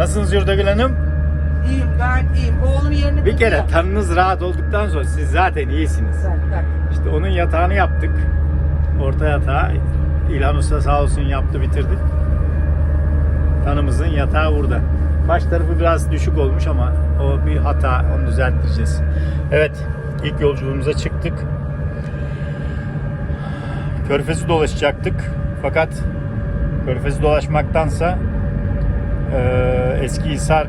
Nasılsınız Yurdagül Hanım? İyiyim gayet iyiyim. Oğlum yerini Bir kere buluyor. tanınız rahat olduktan sonra siz zaten iyisiniz. Bak. İşte onun yatağını yaptık. Orta yatağı. İlhan Usta sağ olsun yaptı bitirdi. Tanımızın yatağı burada. Baş tarafı biraz düşük olmuş ama o bir hata. Onu düzelttireceğiz. Evet. ilk yolculuğumuza çıktık. Körfez'i dolaşacaktık. Fakat Körfez'i dolaşmaktansa eee eski Hisar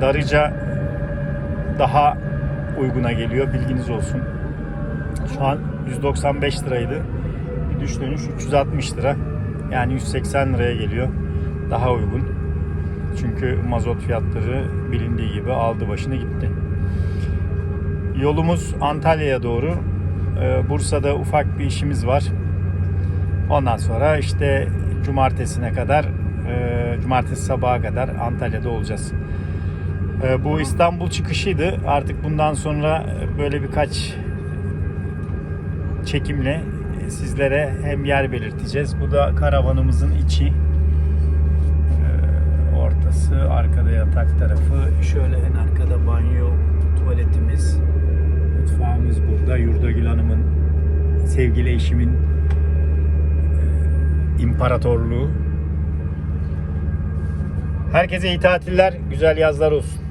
Darıca daha uyguna geliyor. Bilginiz olsun. Şu an 195 liraydı. Bir düş dönüş 360 lira. Yani 180 liraya geliyor. Daha uygun. Çünkü mazot fiyatları bilindiği gibi aldı başını gitti. Yolumuz Antalya'ya doğru. Ee, Bursa'da ufak bir işimiz var. Ondan sonra işte cumartesine kadar, e, cumartesi sabaha kadar Antalya'da olacağız. Ee, Bu İstanbul çıkışıydı. Artık bundan sonra böyle birkaç çekimle sizlere hem yer belirteceğiz. Bu da karavanımızın içi. Ee, Ortası, arkada yatak tarafı. Şöyle en arkada banyo, tuvaletimiz. Mutfağımız burada. Yurdagül Hanım'ın sevgili eşimin e, imparatorluğu. Herkese iyi tatiller, güzel yazlar olsun.